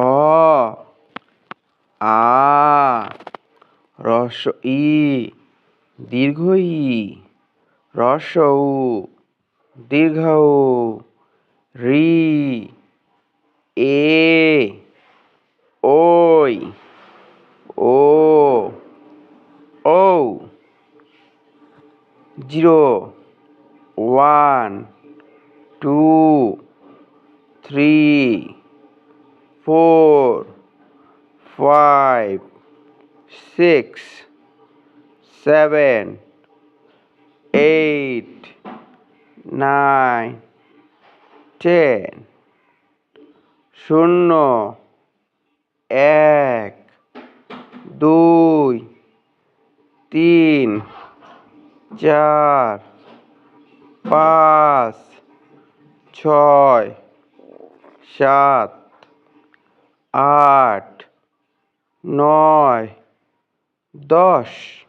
অ, আ, রস ই, দীর্ঘ ই, রস উ, দীর্ঘ উ, রি, এ, ওই, ও, ঔ, zero, one, two, three four five six seven eight nine ten শূন্য, এক, দুই, তিন, চার, পাঁচ, ছয়, সাত আট নয় দশ